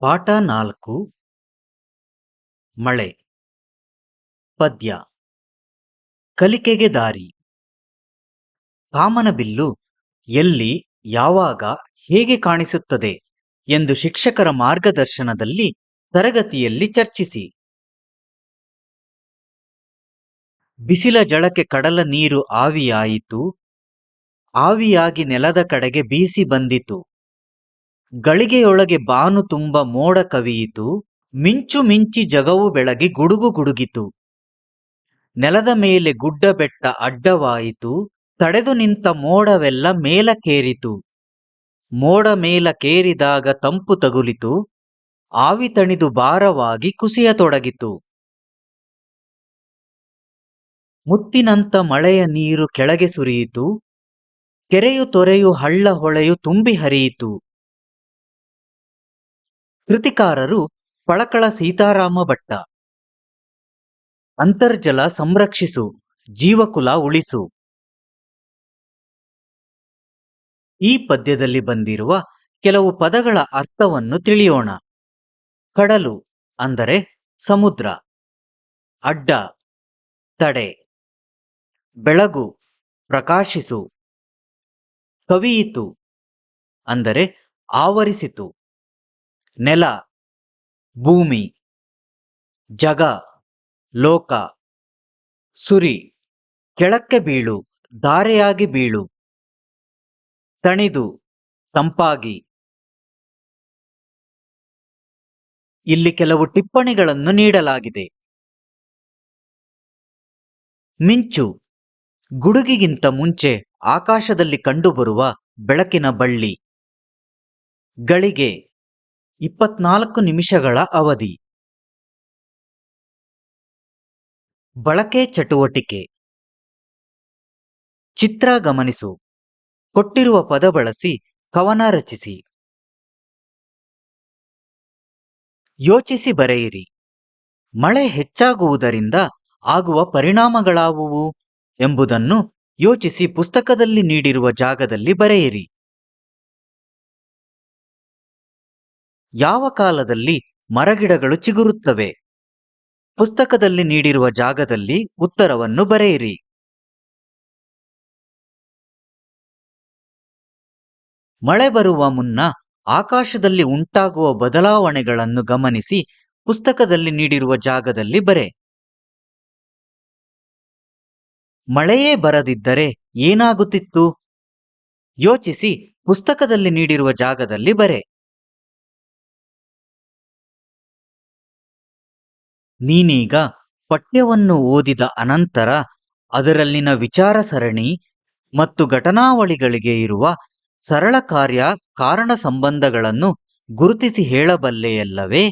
ಪಾಠ ನಾಲ್ಕು. ಮಳೆ. ಪದ್ಯ. ಕಲಿಕೆಗೆ ದಾರಿ. ಕಾಮನಬಿಲ್ಲು ಎಲ್ಲಿ, ಯಾವಾಗ, ಹೇಗೆ ಕಾಣಿಸುತ್ತದೆ ಎಂದು ಶಿಕ್ಷಕರ ಮಾರ್ಗದರ್ಶನದಲ್ಲಿ ತರಗತಿಯಲ್ಲಿ ಚರ್ಚಿಸಿ. ಬಿಸಿಲ ಜಳಕ್ಕೆ ಕಡಲ ನೀರು ಆವಿಯಾಯಿತು. ಆವಿಯಾಗಿ ನೆಲದ ಕಡೆಗೆ ಬೀಸಿ ಬಂದಿತು. ಗಳಿಗೆಯೊಳಗೆ ಬಾನು ತುಂಬ ಮೋಡ ಕವಿಯಿತು, ಮಿಂಚು ಮಿಂಚಿ ಜಗವು ಬೆಳಗಿ ಗುಡುಗು ಗುಡುಗಿತು. ನೆಲದ ಮೇಲೆ ಗುಡ್ಡ ಬೆಟ್ಟ ಅಡ್ಡವಾಯಿತು, ತಡೆದು ನಿಂತ ಮೋಡವೆಲ್ಲ ಮೇಲಕ್ಕೇರಿತು. ಮೋಡ ಮೇಲಕ್ಕೇರಿದಾಗ ತಂಪು ತಗುಲಿತು, ಆವಿ ತಣಿದು ಭಾರವಾಗಿ ಕುಸಿಯತೊಡಗಿತು. ಮುತ್ತಿನಂತ ಮಳೆಯ ನೀರು ಕೆಳಗೆ ಸುರಿಯಿತು, ಕೆರೆಯು ತೊರೆಯು ಹಳ್ಳ ಹೊಳೆಯು ತುಂಬಿ ಹರಿಯಿತು. ಕೃತಿಕಾರರು ಪಳಕಳ ಸೀತಾರಾಮ ಭಟ್ಟ. ಅಂತರ್ಜಲ ಸಂರಕ್ಷಿಸು, ಜೀವಕುಲ ಉಳಿಸು. ಈ ಪದ್ಯದಲ್ಲಿ ಬಂದಿರುವ ಕೆಲವು ಪದಗಳ ಅರ್ಥವನ್ನು ತಿಳಿಯೋಣ. ಕಡಲು ಅಂದರೆ ಸಮುದ್ರ. ಅಡ್ಡ ತಡೆ. ಬೆಳಗು ಪ್ರಕಾಶಿಸು. ಕವಿಯಿತು ಅಂದರೆ ಆವರಿಸಿತು. ನೆಲ, ಭೂಮಿ, ಜಗ, ಲೋಕ, ಸುರಿ, ಕೆಳಕ್ಕೆ ಬೀಳು, ಧಾರೆಯಾಗಿ ಬೀಳು, ತಣಿದು, ತಂಪಾಗಿ. ಇಲ್ಲಿ ಕೆಲವು ಟಿಪ್ಪಣಿಗಳನ್ನು ನೀಡಲಾಗಿದೆ. ಮಿಂಚು, ಗುಡುಗಿಗಿಂತ ಮುಂಚೆ ಆಕಾಶದಲ್ಲಿ ಕಂಡುಬರುವ ಬೆಳಕಿನ ಬಳ್ಳಿ. ಗಳಿಗೆ ಇಪ್ಪತ್ನಾಲ್ಕು ನಿಮಿಷಗಳ ಅವಧಿ. ಬಳಕೆ ಚಟುವಟಿಕೆ. ಚಿತ್ರ ಗಮನಿಸು. ಕೊಟ್ಟಿರುವ ಪದ ಬಳಸಿ ಕವನ ರಚಿಸಿ. ಯೋಚಿಸಿ ಬರೆಯಿರಿ. ಮಳೆ ಹೆಚ್ಚಾಗುವುದರಿಂದ ಆಗುವ ಪರಿಣಾಮಗಳಾವುವು? ಎಂಬುದನ್ನು ಯೋಚಿಸಿ ಪುಸ್ತಕದಲ್ಲಿ ನೀಡಿರುವ ಜಾಗದಲ್ಲಿ ಬರೆಯಿರಿ. ಯಾವ ಕಾಲದಲ್ಲಿ ಮರಗಿಡಗಳು ಚಿಗುರುತ್ತವೆ? ಪುಸ್ತಕದಲ್ಲಿ ನೀಡಿರುವ ಜಾಗದಲ್ಲಿ ಉತ್ತರವನ್ನು ಬರೆಯಿರಿ. ಮಳೆ ಬರುವ ಮುನ್ನ ಆಕಾಶದಲ್ಲಿ ಉಂಟಾಗುವ ಬದಲಾವಣೆಗಳನ್ನು ಗಮನಿಸಿ ಪುಸ್ತಕದಲ್ಲಿ ನೀಡಿರುವ ಜಾಗದಲ್ಲಿ ಬರೆ. ಮಳೆಯೇ ಬರದಿದ್ದರೆ ಏನಾಗುತ್ತಿತ್ತು? ಯೋಚಿಸಿ ಪುಸ್ತಕದಲ್ಲಿ ನೀಡಿರುವ ಜಾಗದಲ್ಲಿ ಬರೆ. ನೀನೀಗ ಪಠ್ಯವನ್ನು ಓದಿದ ಅನಂತರ ಅದರಲ್ಲಿನ ವಿಚಾರ ಸರಣಿ ಮತ್ತು ಘಟನಾವಳಿಗಳಿಗೆ ಇರುವ ಸರಳ ಕಾರ್ಯ ಕಾರಣ ಸಂಬಂಧಗಳನ್ನು ಗುರುತಿಸಿ ಹೇಳಬಲ್ಲೆಯಲ್ಲವೇ?